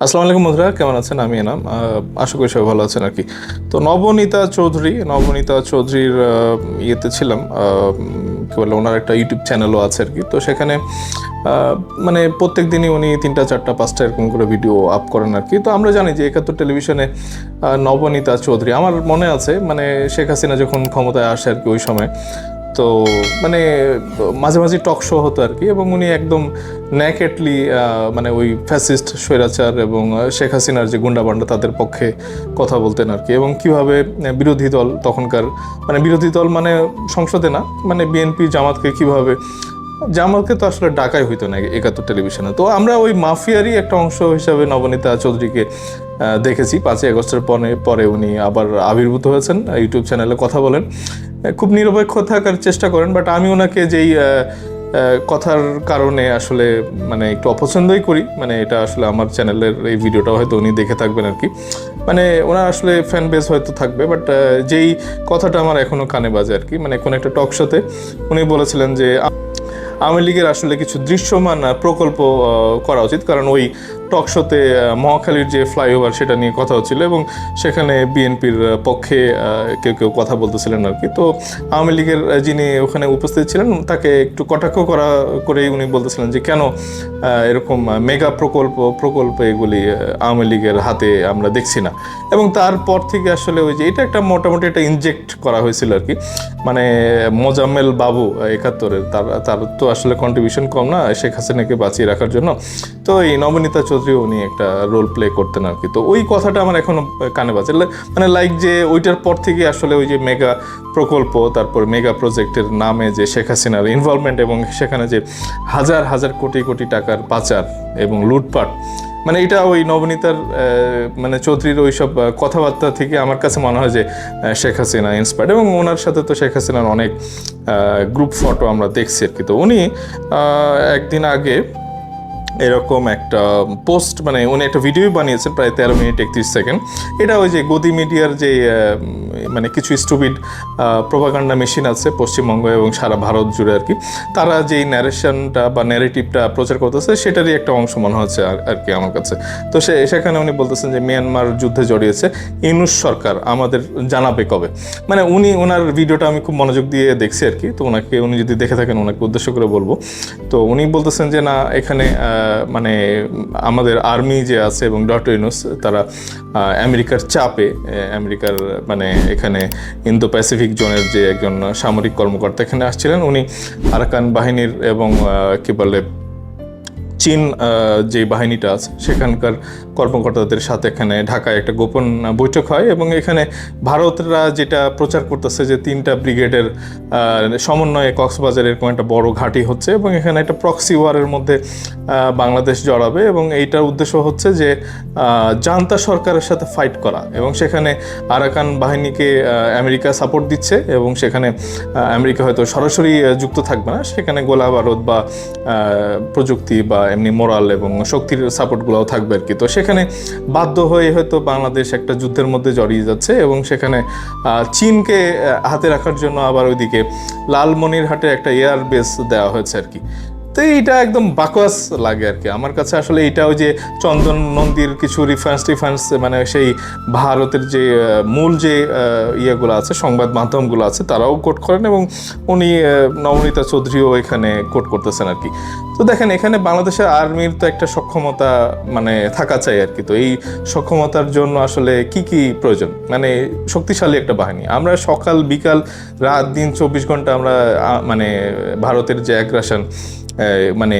আসসালামু আলাইকুম বন্ধুরা, কেমন আছেন? আমি এনাম। আশা করি সবাই ভালো আছেন আর কি। তো নবনীতা চৌধুরী, নবনীতা চৌধুরীর ইয়েতে ছিলাম। কী বলে, ওনার একটা ইউটিউব চ্যানেলও আছে আর কি। তো সেখানে মানে প্রত্যেক দিনই উনি তিনটা, চারটা, পাঁচটা এরকম করে ভিডিও আপ করেন আর কি। তো আমরা জানি যে একাত্তর টেলিভিশনে নবনীতা চৌধুরী, আমার মনে আছে মানে শেখ হাসিনা যখন ক্ষমতায় আসে আর কি ওই সময়, তো মানে মাঝে মাঝে টক শো হতো আর কি, এবং উনি একদম ন্যাকেটলি মানে ওই ফ্যাসিস্ট, স্বৈরাচার এবং শেখ হাসিনার যে গুন্ডাবান্ডা, তাদের পক্ষে কথা বলতেন আর কি। এবং কীভাবে বিরোধী দল তখনকার মানে বিরোধী দল মানে সংসদে না মানে বিএনপি জামাতকে কীভাবে, জামাতকে তো আসলে ডাকাই হইতো না একাত্তর টেলিভিশনে। তো আমরা ওই মাফিয়ারই একটা অংশ হিসাবে নবনীতা চৌধুরীকে দেখেছি। পাঁচই আগস্টের পরে পরে উনি আবার আবির্ভূত হয়েছেন ইউটিউব চ্যানেলে কথা বলেন। খুব নিরপেক্ষ থাকার চেষ্টা করেন, বাট আমি ওনাকে যেই কথার কারণে আসলে মানে একটু অপছন্দই করি। মানে এটা আসলে আমার চ্যানেলের এই ভিডিওটা হয়তো উনি দেখে থাকবেন আর কি। মানে ওনার আসলে ফ্যান বেস হয়তো থাকবে বাট যেই কথাটা আমার এখনও কানে বাজে আর কি। মানে কোনো একটা টক শোতে উনি বলেছিলেন যে আওয়ামী লীগের আসলে কিছু দৃশ্যমান প্রকল্প করা উচিত। কারণ ওই টক শোতে মহাখালীর যে ফ্লাইওভার সেটা নিয়ে কথা হচ্ছিল এবং সেখানে বিএনপির পক্ষে কেউ কেউ কথা বলতেছিলেন আর কি। তো আওয়ামী লীগের যিনি ওখানে উপস্থিত ছিলেন, তাকে একটু কটাক্ষ করা করেই উনি বলতেছিলেন যে, কেন এরকম মেগা প্রকল্প প্রকল্প এগুলি আওয়ামী লীগের হাতে আমরা দেখছি না। এবং তারপর থেকে আসলে ওই যে, এটা একটা মোটামুটি একটা ইনজেক্ট করা হয়েছিল আর কি। মানে মোজাম্মেল বাবু একাত্তরের, তার তার তো আসলে কন্ট্রিবিউশন কম না, শেখ হাসিনাকে বাঁচিয়ে রাখার জন্য। তো এই নবনীতা চৌধুরী উনি একটা রোল প্লে করতেন আর কি তো ওই কথাটা আমার এখনও কানে বাজে। মানে লাইক যে ওইটার পর থেকে আসলে ওই যে মেগা প্রকল্প, তারপর মেগা প্রজেক্টের নামে যে শেখ হাসিনার ইনভলভমেন্ট এবং সেখানে যে হাজার হাজার কোটি কোটি টাকার পাচার এবং লুটপাট মানে এটা ওই নবনীতার মানে চৌধুরীর ওই সব কথাবার্তা থেকে আমার কাছে মনে হয় যে শেখ হাসিনা ইন্সপায়ার্ড এবং ওনার সাথে তো শেখ হাসিনার অনেক গ্রুপ ফটো আমরা দেখছি আর কি তো উনি একদিন আগে এরকম একটা পোস্ট মানে উনি একটা ভিডিও বানিয়েছেন প্রায় তেরো মিনিট একত্রিশ সেকেন্ড। এটা ওই যে গদি মিডিয়ার যে মানে কিছু স্টুপিড প্রোপাগান্ডা মেশিন আছে পশ্চিমবঙ্গ এবং সারা ভারত জুড়ে আর কি, তারা যেই ন্যারেশনটা বা ন্যারেটিভটা প্রচার করতেছে, সেটারই একটা অংশ মনে হচ্ছে আর আর কি আমার কাছে। তো সে, সেখানে উনি বলতেছেন যে মিয়ানমার যুদ্ধে জড়িয়েছে, ইনুস সরকার আমাদের জানাবে কবে? মানে উনি ওনার ভিডিওটা আমি খুব মনোযোগ দিয়ে দেখছি আর কি, তো ওনাকে উনি যদি দেখে থাকেন ওনাকে উদ্দেশ্য করে বলব। তো উনি বলতেছেন যে না, এখানে মানে আমাদের আর্মি যে আছে এবং ডট ইউনুস, তারা আমেরিকার চাপে আমেরিকার মানে এখানে ইন্দো প্যাসিফিক জোনের যে একজন সামরিক কর্মকর্তা এখানে আসছিলেন, উনি আরাকান বাহিনীর এবং কী বলে, চীন যে বাহিনীটা আছে, সেখানকার কর্মকর্তাদের সাথে এখানে ঢাকায় একটা গোপন বৈঠক হয় এবং এখানে ভারতরা যেটা প্রচার করতেছে যে তিনটা ব্রিগেডের সমন্বয়ে কক্সবাজারের এরকম একটা বড় ঘাঁটি হচ্ছে এবং এখানে একটা প্রক্সি ওয়ারের মধ্যে বাংলাদেশ জড়াবে এবং এইটার উদ্দেশ্য হচ্ছে যে জান্তা সরকারের সাথে ফাইট করা এবং সেখানে আরাকান বাহিনীকে আমেরিকা সাপোর্ট দিচ্ছে এবং সেখানে আমেরিকা হয়তো সরাসরি যুক্ত থাকবে না। সেখানে গোলা বারুদ বা প্রযুক্তি বা এমনি মোরাল এবং শক্তির সাপোর্টগুলোও থাকবে আর কি তো সেখানে বাধ্য হয়ে হয়তো বাংলাদেশ একটা যুদ্ধের মধ্যে জড়িয়ে যাচ্ছে এবং সেখানে চীনকে হাতে রাখার জন্য আবার ওইদিকে লালমনিরহাটে একটা এয়ার বেস দেওয়া হয়েছে আর কি। তো এইটা একদম বাকওয়াস লাগে আর কি। আমার কাছে আসলে এটা ওই যে চন্দন নন্দীর কিছু রিফারেন্স টিফারেন্স মানে সেই ভারতের যে মূল যে ইয়েগুলো আছে, সংবাদ মাধ্যমগুলো আছে, তারাও কোট করেন এবং উনি নবনীতা চৌধুরীও এখানে কোট করতেছেন আর কি। তো দেখেন, এখানে বাংলাদেশের আর্মির তো একটা সক্ষমতা মানে থাকা চাই আর কি। তো এই সক্ষমতার জন্য আসলে কি কি প্রয়োজন? মানে শক্তিশালী একটা বাহিনী। আমরা সকাল, বিকাল, রাত, দিন, চব্বিশ ঘণ্টা আমরা মানে ভারতের যে অ্যাগ্রাসন মানে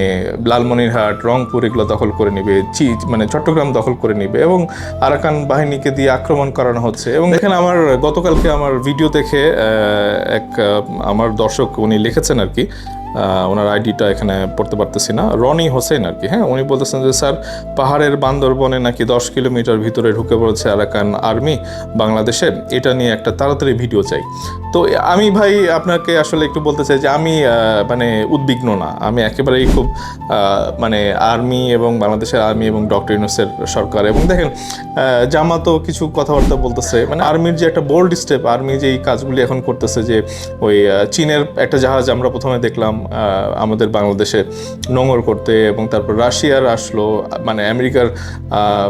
লালমনিরহাট, রংপুর এগুলো দখল করে নিবে, চি মানে চট্টগ্রাম দখল করে নিবে এবং আরাকান বাহিনীকে দিয়ে আক্রমণ করানো হচ্ছে। এবং এখানে আমার, গতকালকে আমার ভিডিও দেখে এক আমার দর্শক উনি লিখেছেন আর কি ওনার আইডিটা এখানে পড়তে পারতেছি না। রনি হোসেন আর কি হ্যাঁ উনি বলতেছেন যে, স্যার, পাহাড়ের বান্দরবনে নাকি দশ কিলোমিটার ভিতরে ঢুকে পড়েছে আরাকান আর্মি বাংলাদেশে? এটা নিয়ে একটা তাড়াতাড়ি ভিডিও চাই। তো আমি ভাই আপনাকে আসলে একটু বলতে চাই যে, আমি মানে উদ্বিগ্ন না। আমি একেবারেই খুব মানে আর্মি এবং বাংলাদেশের আর্মি এবং ডক্টর ইউনুসের সরকার এবং দেখেন জামাতও কিছু কথাবার্তা বলতেছে। মানে আর্মির যে একটা বোল্ড স্টেপ আর্মি যে এই কাজগুলি এখন করতেছে যে, ওই চীনের একটা জাহাজ আমরা প্রথমে দেখলাম আমাদের বাংলাদেশে নোংর করতে এবং তারপর রাশিয়ার আসলো মানে আমেরিকার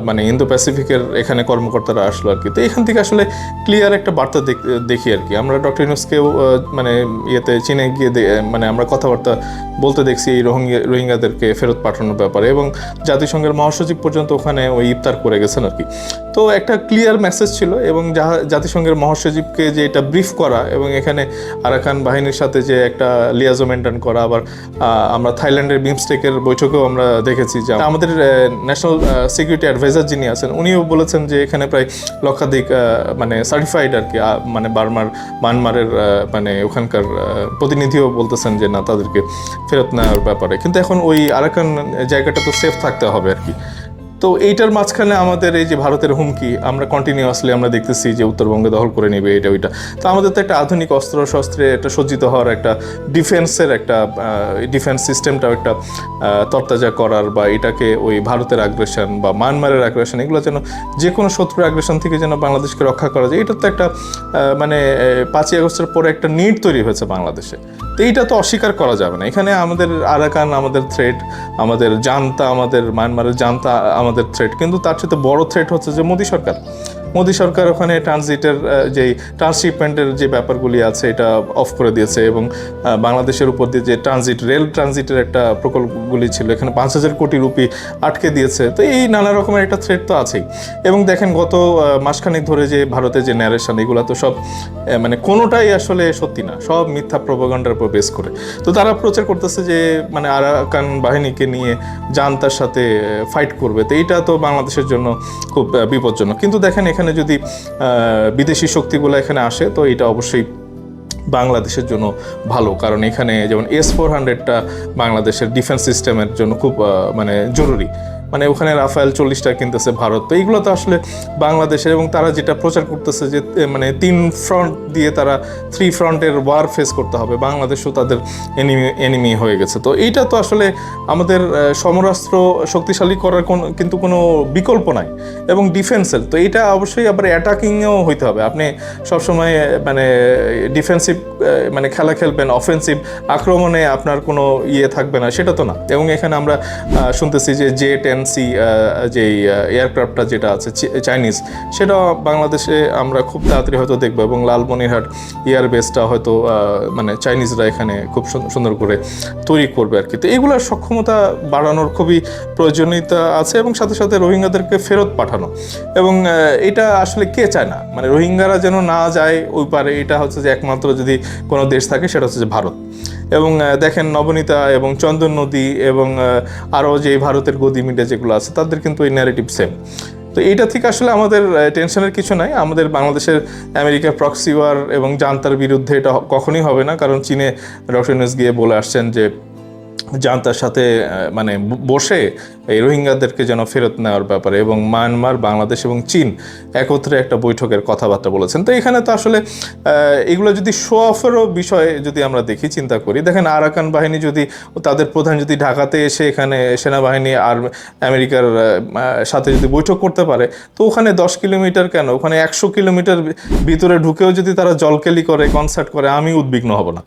মানে ইন্দো প্যাসিফিকের এখানে কর্মকর্তারা আসলো আর কি। তো এখান থেকে আসলে ক্লিয়ার একটা বার্তা দেখ- আর কি। আমরা ডক্টর ইউনুসকেও মানে ইয়েতে, চীনে গিয়ে মানে আমরা কথাবার্তা বলতে দেখছি এই রোহিঙ্গা, রোহিঙ্গাদেরকে ফেরত পাঠানোর ব্যাপারে এবং জাতিসংঘের মহাসচিব পর্যন্ত ওখানে ওই ইফতার করে গেছেন আর কি। তো একটা ক্লিয়ার মেসেজ ছিল এবং জাতিসংঘের মহাসচিবকে যে এটা ব্রিফ করা এবং এখানে আরাকান বাহিনীর সাথে যে একটা লিয়াজো করা, আবার আমরা থাইল্যান্ডের বিমস্টেকের বৈঠকেও আমরা দেখেছি যে আমাদের ন্যাশনাল সিকিউরিটি অ্যাডভাইজার যিনি আছেন, উনিও বলেছেন যে এখানে প্রায় লক্ষাধিক মানে সার্টিফাইড আর কি মানে বার্মার মানমারের মানে ওখানকার প্রতিনিধিও বলতেছেন যে না, তাদেরকে ফেরত নেওয়ার ব্যাপারে। কিন্তু এখন ওই আরাকান জায়গাটা তো সেফ থাকতে হবে আর কি। তো এইটার মাঝখানে আমাদের এই যে ভারতের হুমকি, আমরা কন্টিনিউয়াসলি আমরা দেখতেছি যে উত্তরবঙ্গে দখল করে নেবে এটা ওইটা। তো আমাদের তো একটা আধুনিক অস্ত্র শস্ত্রে একটা সজ্জিত হওয়ার একটা ডিফেন্সের একটা ডিফেন্স সিস্টেমটাও একটা তরতাজা করার বা এটাকে ওই ভারতের আগ্রেশন বা মায়ানমারের আগ্রেশন এগুলো যেন যে কোনো শত্রুর আগ্রেশন থেকে যেন বাংলাদেশকে রক্ষা করা যায়, এটা তো একটা মানে পাঁচই আগস্টের পরে একটা নিট তৈরি হয়েছে বাংলাদেশে। তো এইটা তো অস্বীকার করা যাবে না। এখানে আমাদের আরাকান, আমাদের থ্রেট আমাদের জানতা, আমাদের মায়ানমারের জানতা আমাদের থ্রেট কিন্তু তার সাথে বড় থ্রেট হচ্ছে যে মোদী সরকার। মোদী সরকার ওখানে ট্রানজিটের যে ট্রান্সশিপমেন্টের যে ব্যাপারগুলি আছে, এটা অফ করে দিয়েছে এবং বাংলাদেশের উপর দিয়ে যে ট্রানজিট রেল ট্রানজিটের একটা প্রকল্পগুলি ছিল, এখানে পাঁচ হাজার কোটি রুপি আটকে দিয়েছে। তো এই নানা রকমের একটা থ্রেট তো আছেই। এবং দেখেন গত মাসখানেক ধরে যে ভারতের যে ন্যারেশন এগুলো তো সব মানে কোনোটাই আসলে সত্যি না, সব মিথ্যা প্রপাগান্ডার উপর বেস করে। তো তারা প্রচার করতেছে যে মানে আরাকান বাহিনীকে নিয়ে জানতার সাথে ফাইট করবে। তো এইটা তো বাংলাদেশের জন্য খুব বিপজ্জনক। কিন্তু দেখেন এখানে যদি আহ, বিদেশি শক্তিগুলো এখানে আসে তো এটা অবশ্যই বাংলাদেশের জন্য ভালো। কারণ এখানে যেমন এস ফোর হান্ড্রেডটা বাংলাদেশের ডিফেন্স সিস্টেমের জন্য খুব মানে জরুরি। মানে ওখানে রাফায়েল চল্লিশটা কিনতেছে ভারত। তো এইগুলো তো আসলে বাংলাদেশের এবং তারা যেটা প্রচার করতেছে যে মানে তিন ফ্রন্ট দিয়ে তারা থ্রি ফ্রন্টের ওয়ার ফেস করতে হবে। বাংলাদেশও তাদের এনিমি এনিমি হয়ে গেছে। তো এইটা তো আসলে আমাদের সমরাস্ত্র শক্তিশালী করার কোন, কিন্তু কোনো বিকল্প নাই এবং ডিফেন্সের তো এটা অবশ্যই আবার অ্যাটাকিংয়েও হইতে হবে। আপনি সবসময় মানে ডিফেন্সিভ মানে খেলা খেলবেন অফেন্সিভ আক্রমণে আপনার কোনো ইয়ে থাকবে না, সেটা তো না। এবং এখানে আমরা শুনতেছি যে জে টেন সি যে এয়ারক্রাফটটা যেটা আছে চাইনিজ সেটা বাংলাদেশে আমরা খুব তাড়াতাড়ি হয়তো দেখব এবং লালমনিরহাট এয়ারবেসটা হয়তো মানে চাইনিজরা এখানে খুব সুন- সুন্দর করে তৈরি করবে আর কি। তো এগুলোর সক্ষমতা বাড়ানোর খুবই প্রয়োজনীয়তা আছে এবং সাথে সাথে রোহিঙ্গাদেরকে ফেরত পাঠানো। এবং এটা আসলে কে চায় না? মানে রোহিঙ্গারা যেন না যায়, ওই পারে এটা হচ্ছে যে একমাত্র যদি কোনো দেশ থাকে, সেটা হচ্ছে যে ভারত। এবং দেখেন নবনীতা এবং চন্দন নদী এবং আরও যে ভারতের গদি মিডিয়া যেগুলো আছে, তাদের কিন্তু এই ন্যারেটিভ সেম তো এইটা থেকে আসলে আমাদের টেনশনের কিছু নাই। আমাদের বাংলাদেশের আমেরিকার প্রক্সি ওয়ার এবং জান্তার বিরুদ্ধে এটা কখনই হবে না। কারণ চীনে ডক্টর গিয়ে বলে আসছেন যে, জান্তার সাথে মানে বসে এই রোহিঙ্গাদেরকে যেন ফেরত নেওয়ার ব্যাপারে এবং মায়ানমার, বাংলাদেশ এবং চীন একত্রে একটা বৈঠকের কথাবার্তা বলেছেন। তো এখানে তো আসলে এগুলো যদি শো অফেরও বিষয়ে যদি আমরা দেখি, চিন্তা করি, দেখেন আরাকান বাহিনী যদি, তাদের প্রধান যদি ঢাকাতে এসে এখানে সেনাবাহিনী আর আমেরিকার সাথে যদি বৈঠক করতে পারে, তো ওখানে দশ কিলোমিটার কেন? ওখানে একশো কিলোমিটার ভিতরে ঢুকেও যদি তারা জলকেলি করে কনসার্ট করে, আমি উদ্বিগ্ন হব না।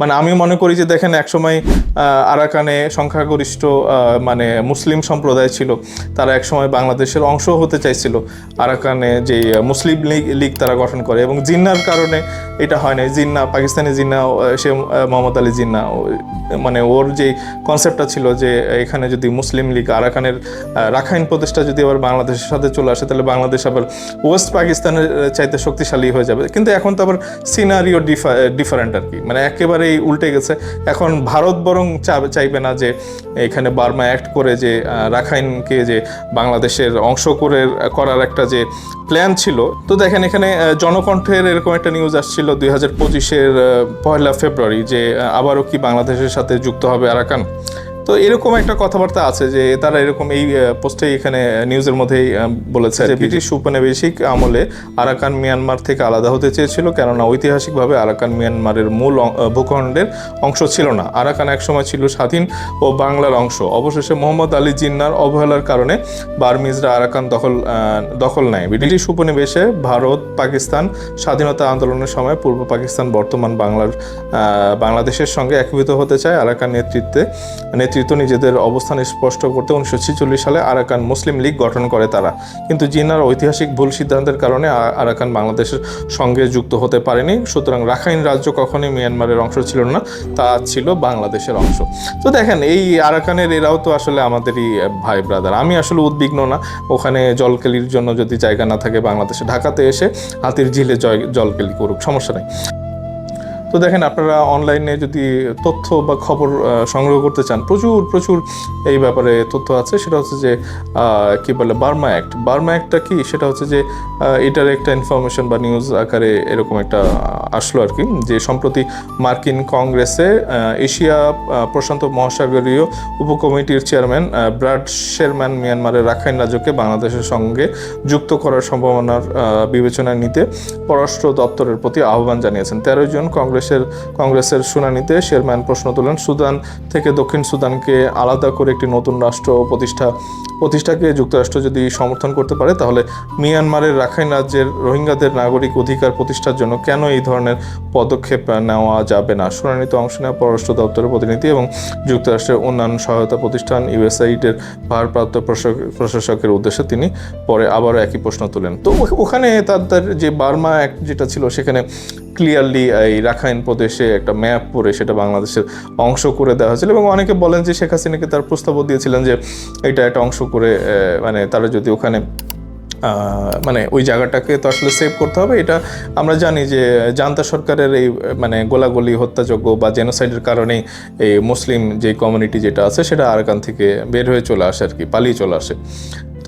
মানে আমি মনে করি যে দেখেন, একসময় আরাকানে সংখ্যাগরিষ্ঠ মানে মুসলিম সম্প্রদায় ছিল, তারা একসময় বাংলাদেশের অংশ হতে চাইছিল। আরাকানে যে মুসলিম লীগ লীগ তারা গঠন করে এবং জিন্নার কারণে এটা হয় না জিন্না, পাকিস্তানি জিন্না সে মোহাম্মদ আলী জিন্না মানে ওর যে কনসেপ্টটা ছিল যে, এখানে যদি মুসলিম লীগ আরাকানের রাখাইন প্রদেশটা যদি আবার বাংলাদেশের সাথে চলে আসে, তাহলে বাংলাদেশ আবার ওয়েস্ট পাকিস্তানের চাইতে শক্তিশালী হয়ে যাবে। কিন্তু এখন তো আবার সিনারিও ডিফারেন্ট আর কি। মানে একেবারেই উল্টে গেছে। এখন ভারত বরং চাইবে না যে, এখানে বার্মা অ্যাক্ট করে যে রাখাইনকে যে বাংলাদেশের অংশ করে করার একটা যে প্ল্যান ছিল। তো দেখেন এখানে জনকণ্ঠের এরকম একটা নিউজ আসছিল দুই হাজার পঁচিশের পয়লা ফেব্রুয়ারি যে আবারও কি বাংলাদেশের সাথে যুক্ত হবে আরাকান? তো এরকম একটা কথাবার্তা আছে যে তারা এরকম এই পোস্টে এখানে নিউজের মধ্যেই বলেছে যে ব্রিটিশ উপনিবেশিক আমলে আরাকান মিয়ানমার থেকে আলাদা হতে চেয়েছিল কেননা ঐতিহাসিকভাবে আরাকান মিয়ানমারের মূল ভূখণ্ডের অংশ ছিল না। আরাকান একসময় ছিল স্বাধীন ও বাংলার অংশ। অবশেষে মোহাম্মদ আলী জিন্নার অবহেলার কারণে বার্মিজরা আরাকান দখল দখল নেয়। ব্রিটিশ উপনিবেশে ভারত পাকিস্তান স্বাধীনতা আন্দোলনের সময় পূর্ব পাকিস্তান বর্তমান বাংলার বাংলাদেশের সঙ্গে একীভূত হতে চায়। আরাকান নেতৃত্বে নেতৃত্ব নিজেদের অবস্থান স্পষ্ট করতে উনিশশো ছেচল্লিশ সালে আরাকান মুসলিম লীগ গঠন করে তারা। কিন্তু জিন্নার ঐতিহাসিক ভুল সিদ্ধান্তের কারণে আরাকান বাংলাদেশের সঙ্গে যুক্ত হতে পারেনি। সুতরাং রাখাইন রাজ্য কখনোই মিয়ানমারের অংশ ছিল না, তা ছিল বাংলাদেশের অংশ। তো দেখেন, এই আরাকানের এরাও তো আসলে আমাদেরই ভাই ব্রাদার আমি আসলে উদ্বিগ্ন না। ওখানে জলকেলির জন্য যদি জায়গা না থাকে বাংলাদেশে, ঢাকাতে এসে হাতির ঝিলে জয় জলকেলি করুক, সমস্যা নেই। তো দেখেন আপনারা অনলাইনে যদি তথ্য বা খবর সংগ্রহ করতে চান, প্রচুর প্রচুর এই ব্যাপারে তথ্য আছে। সেটা হচ্ছে যে কি বলে বার্মা অ্যাক্ট বার্মা অ্যাক্টটা কি? সেটা হচ্ছে যে এটার একটা ইনফরমেশন বা নিউজ আকারে এরকম একটা আসলো আর কি যে, সম্প্রতি মার্কিন কংগ্রেসে এশিয়া প্রশান্ত মহাসাগরীয় উপকমিটির চেয়ারম্যান ব্রাড শেরম্যান মিয়ানমারের রাখাইন রাজ্যকে বাংলাদেশের সঙ্গে যুক্ত করার সম্ভাবনার বিবেচনায় নিতে পররাষ্ট্র দপ্তরের প্রতি আহ্বান জানিয়েছেন। তেরো জন কংগ্রেসের কংগ্রেসের শুনানিতে শেরম্যান প্রশ্ন তোলেন, সুদান থেকে দক্ষিণ সুদানকে আলাদা করে একটি নতুন রাষ্ট্র প্রতিষ্ঠা, প্রতিষ্ঠাকে যুক্তরাষ্ট্র যদি সমর্থন করতে পারে, তাহলে মিয়ানমারের রাখাইন রাজ্যের রোহিঙ্গাদের নাগরিক অধিকার প্রতিষ্ঠার জন্য কেন এই ধরনের পদক্ষেপ নেওয়া যাবে না? শুনানিতে অংশ নেওয়া পররাষ্ট্র দপ্তরের প্রতিনিধি এবং যুক্তরাষ্ট্রের অন্যান্য সহায়তা প্রতিষ্ঠান ইউএসআইডের ভারপ্রাপ্ত প্রশাসক- প্রশাসকের উদ্দেশ্যে তিনি পরে আবারও একই প্রশ্ন তোলেন। তো ওখানে তাদের যে বার্মা অ্যাক্ট যেটা ছিল, সেখানে ক্লিয়ারলি এই রাখাইন প্রদেশে একটা ম্যাপ করে সেটা বাংলাদেশের অংশ করে দেওয়া হয়েছিল এবং অনেকে বলেন যে শেখ হাসিনাকে তার প্রস্তাবও দিয়েছিলেন যে এটা একটা অংশ করে মানে তারা যদি ওখানে মানে ওই জায়গাটাকে তো আসলে সেভ করতে হবে। এটা আমরা জানি যে জান্তা সরকারের এই মানে গোলাগুলি হত্যাযজ্ঞ বা জেনোসাইডের কারণেই এই মুসলিম যে কমিউনিটি যেটা আছে, সেটা আরাকান থেকে বের হয়ে চলে আসে আর কি, পালিয়ে চলে আসে।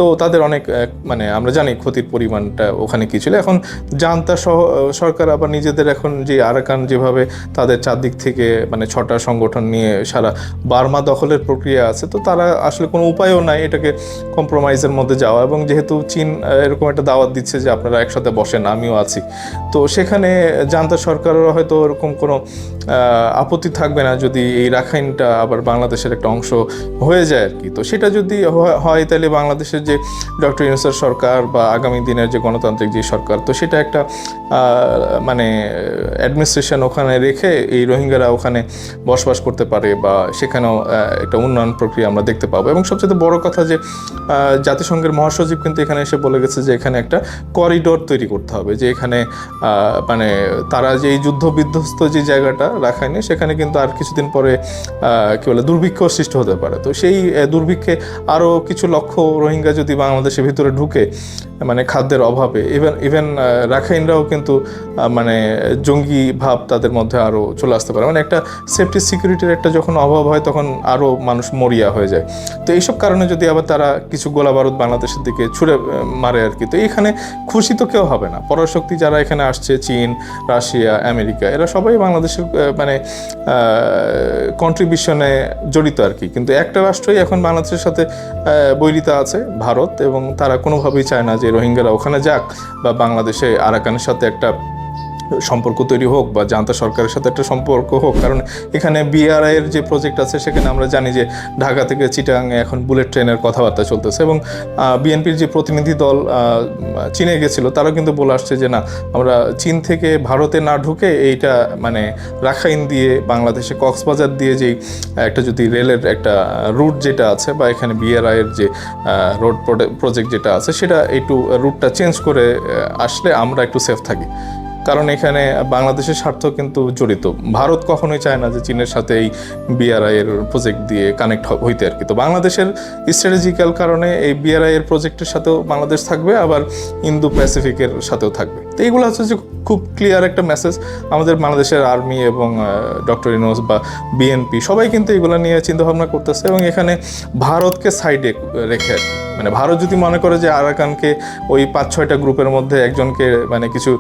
তো তাদের অনেক মানে আমরা জানি ক্ষতির পরিমাণটা ওখানে কী ছিল। এখন জান্তা সহ সরকার আবার নিজেদের এখন যে আরাকান যেভাবে তাদের চারদিক থেকে মানে ছটা সংগঠন নিয়ে সারা বার্মা দখলের প্রক্রিয়া আছে, তো তারা আসলে কোনো উপায়ও নাই এটাকে কম্প্রোমাইজের মধ্যে যাওয়া। এবং যেহেতু চীন এরকম একটা দাওয়াত দিচ্ছে যে আপনারা একসাথে বসেন, আমিও আছি। তো সেখানে জান্তা সরকারেরও হয়তো এরকম কোনো আপত্তি থাকবে না যদি এই রাখাইনটা আবার বাংলাদেশের একটা অংশ হয়ে যায় আর কি। তো সেটা যদি হয়- তাহলে বাংলাদেশের যে ডক্টর ইউনুসের সরকার বা আগামী দিনের যে গণতান্ত্রিক যে সরকার, তো সেটা একটা মানে অ্যাডমিনিস্ট্রেশন ওখানে রেখে এই রোহিঙ্গারা ওখানে বসবাস করতে পারে বা সেখানেও একটা উন্নয়ন প্রক্রিয়া আমরা দেখতে পাবো। এবং সবচেয়ে বড় কথা যে জাতিসংঘের মহাসচিব কিন্তু এখানে এসে বলে গেছে যে এখানে একটা করিডোর তৈরি করতে হবে, যে এখানে মানে তারা যে যুদ্ধ বিধ্বস্ত যে জায়গাটা রাখায়নি সেখানে কিন্তু আর কিছুদিন পরে কি বলে, দুর্ভিক্ষ সৃষ্টি হতে পারে। তো সেই দুর্ভিক্ষে আরও কিছু লক্ষ রোহিঙ্গা যদি বাংলাদেশের ভিতরে ঢুকে মানে খাদ্যের অভাবে ইভেন ইভেন রাখাইনরাও কিন্তু মানে জঙ্গি ভাব তাদের মধ্যে আরও চলে আসতে পারে। মানে একটা সেফটি সিকিউরিটির একটা যখন অভাব হয়, তখন আরও মানুষ মরিয়া হয়ে যায়। তো এইসব কারণে যদি আবার তারা কিছু গোলা বারুদ বাংলাদেশের দিকে ছুড়ে মারে আর কি, তো এখানে খুশি তো কেউ হবে না। পরাশক্তি যারা এখানে আসছে, চীন, রাশিয়া, আমেরিকা, এরা সবাই বাংলাদেশের মানে কন্ট্রিবিউশনে জড়িত আর কি। কিন্তু একটা রাষ্ট্রই এখন বাংলাদেশের সাথে বৈরিতা আছে, ভারত, এবং তারা কোনোভাবেই চায় না যে রোহিঙ্গারা ওখানে যাক বা বাংলাদেশে আরাকানের সাথে একটা সম্পর্ক তৈরি হোক বা জান্তা সরকারের সাথে একটা সম্পর্ক হোক, কারণ এখানে বিআরআই এর যে প্রজেক্ট আছে সেখানে আমরা জানি যে ঢাকা থেকে চিটাগাংয়ে এখন বুলেট ট্রেনের কথাবার্তা চলতেছে এবং বিএনপির যে প্রতিনিধি দল চীনে গেছিল, তারাও কিন্তু বলে আসছে যে না, আমরা চীন থেকে ভারতে না ঢুকে এইটা মানে রাখাইন দিয়ে বাংলাদেশে কক্সবাজার দিয়ে যেই একটা যদি রেলের একটা রুট যেটা আছে বা এখানে বিআরআই এর যে রোড প্রজেক্ট যেটা আছে সেটা একটু রুটটা চেঞ্জ করে আসলে আমরা একটু সেফ থাকি। কারণ এখানে বাংলাদেশের স্বার্থ কিন্তু জড়িত। ভারত কখনোই চায় না যে চীনের সাথে এই বিআরআই এর প্রজেক্ট দিয়ে কানেক্ট হইতে আর কি। তো বাংলাদেশের স্ট্র্যাটেজিক্যাল কারণে এই বিআরআই এর প্রজেক্টের সাথেও বাংলাদেশ থাকবে, আবার ইন্দো প্যাসিফিকের সাথেও থাকবে। তো এইগুলো হচ্ছে যে খুব ক্লিয়ার একটা মেসেজ আমাদের বাংলাদেশের আর্মি এবং ডক্টর ইনোস বা বিএনপি সবাই কিন্তু এগুলো নিয়ে চিন্তাভাবনা করতেছে এবং এখানে ভারতকে সাইডে রেখে আর কি। মানে ভারত যদি মনে করে যে আরাকানকে ওই পাঁচ ছয়টা গ্রুপের মধ্যে একজনকে মানে কিছু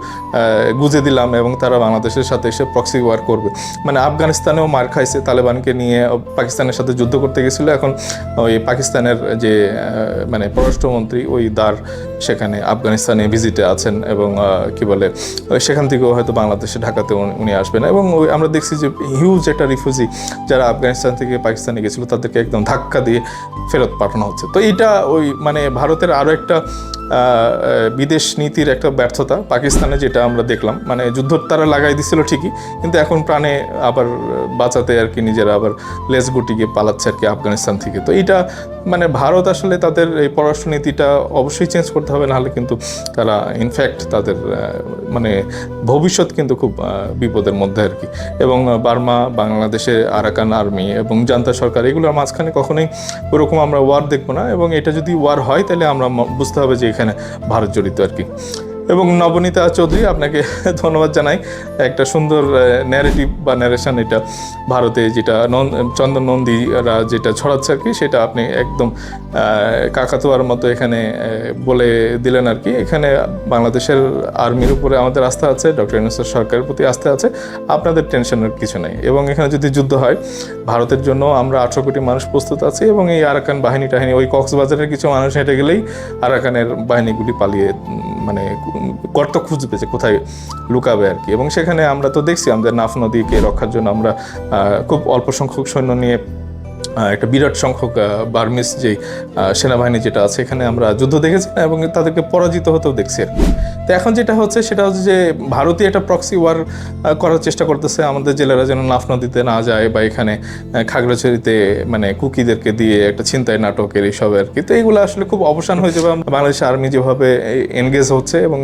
গুজে দিলাম এবং তারা বাংলাদেশের সাথে এসে প্রক্সি ওয়ার করবে। মানে আফগানিস্তানেও মার খাইছে তালেবানকে নিয়ে পাকিস্তানের সাথে যুদ্ধ করতে গেছিল। এখন ওই পাকিস্তানের যে মানে পররাষ্ট্রমন্ত্রী, ওই দার সেখানে আফগানিস্তানে ভিজিটে আছেন এবং কি বলে সেখান থেকেও হয়তো বাংলাদেশে ঢাকাতে উনি আসবেন। এবং ওই আমরা দেখছি যে হিউজ একটা রিফিউজি যারা আফগানিস্তান থেকে পাকিস্তানে গেছিল, তাদেরকে একদম ধাক্কা দিয়ে ফেরত পাঠানো হচ্ছে। তো এটা ওই মানে ভারতের আরও একটা বিদেশ নীতির একটা ব্যর্থতা পাকিস্তানে যেটা আমরা দেখলাম। মানে যুদ্ধ তারা লাগাই দিছিল ঠিকই, কিন্তু এখন প্রাণে আবার বাঁচাতে আর কি নিজেরা আবার লেজ গুটিকে পালাচ্ছে আর কি আফগানিস্তান থেকে। তো এটা মানে ভারত আসলে তাদের এই পররাষ্ট্রনীতিটা অবশ্যই চেঞ্জ করতে হবে, নাহলে কিন্তু তারা ইনফ্যাক্ট তাদের মানে ভবিষ্যৎ কিন্তু খুব বিপদের মধ্যে আর কি। এবং বার্মা, বাংলাদেশে আরাকান আর্মি এবং জান্তা সরকার, এগুলোর মাঝখানে কখনোই ওরকম আমরা ওয়ার দেখব না। এবং এটা যদি ওয়ার হয়, তাহলে আমরা বুঝতে হবে যে এখানে ভারত জড়িত আর কি। এবং নবনীতা চৌধুরী আপনাকে ধন্যবাদ জানাই। একটা সুন্দর ন্যারেটিভ বা ন্যারেশন এটা ভারতে যেটা চন্দন নন্দীরা যেটা ছড়াচ্ছে আর কি, সেটা আপনি একদম কাকাতুয়ার মতো এখানে বলে দিলেন আর কি। এখানে বাংলাদেশের আর্মির উপরে আমাদের আস্থা আছে, ডক্টর ইউনুসের সরকারের প্রতি আস্থা আছে, আপনাদের টেনশনের কিছু নেই। এবং এখানে যদি যুদ্ধ হয়, ভারতের জন্য আমরা আঠারো কোটি মানুষ প্রস্তুত আছি এবং এই আরাকান বাহিনী টাহিনী, ওই কক্সবাজারের কিছু মানুষ হেঁটে গেলেই আরাকানের বাহিনীগুলি পালিয়ে মানে গর্ত খুঁজবে যে কোথায় লুকাবে আর কি। এবং সেখানে আমরা তো দেখছি আমাদের নাফ নদীকে রক্ষার জন্য আমরা খুব অল্প সংখ্যক সৈন্য নিয়ে একটা বিরাট সংখ্যক বার্মিস যে সেনাবাহিনী যেটা আছে, এখানে আমরা যুদ্ধ দেখেছি এবং তাদেরকে পরাজিত হতেও দেখছি আর কি। তো এখন যেটা হচ্ছে সেটা হচ্ছে যে ভারতীয় একটা প্রক্সি ওয়ার করার চেষ্টা করতেছে আমাদের জেলেরা যেন নাফ নদীতে না যায় বা এখানে খাগড়াছড়িতে মানে কুকিদেরকে দিয়ে একটা ছিনতাই নাটকের এইসব আর কি। তো এইগুলো আসলে খুব অবসান হয়ে যাবে বাংলাদেশ আর্মি যেভাবে এনগেজ হচ্ছে এবং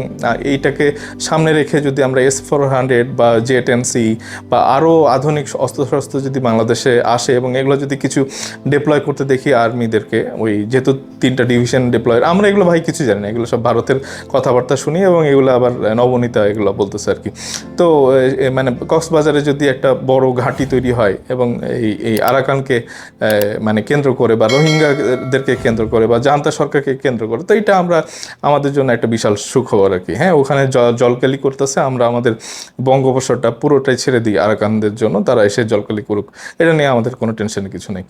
এইটাকে সামনে রেখে যদি আমরা এস ফোর হান্ড্রেড বা জে টেন সি বা আরও আধুনিক অস্ত্রশস্ত্র যদি বাংলাদেশে আসে এবং এগুলো যদি কিছু ডিপ্লয় করতে দেখি আর্মিদেরকে ওই যেহেতু তিনটা ডিভিশন ডিপ্লয় আমরা এগুলো ভাই কিছু জানি না, এগুলো সব ভারতের কথাবার্তা শুনি এবং এগুলো আবার নবনীতা এগুলো বলতেছে আর কি তো মানে কক্সবাজারে যদি একটা বড় ঘাঁটি তৈরি হয় এবং এই এই আরাকানকে মানে কেন্দ্র করে বা রোহিঙ্গাদেরকে কেন্দ্র করে বা জান্তা সরকারকে কেন্দ্র করে, তো এটা আমরা, আমাদের জন্য একটা বিশাল সুখবর আর কি হ্যাঁ ওখানে জলকালি করতেছে, আমরা আমাদের বঙ্গোপসাগরটা পুরোটাই ছেড়ে দিই আরাকানদের জন্য, তারা এসে জলকালি করুক। এটা নিয়ে আমাদের কোনো টেনশনের কিছু নেই।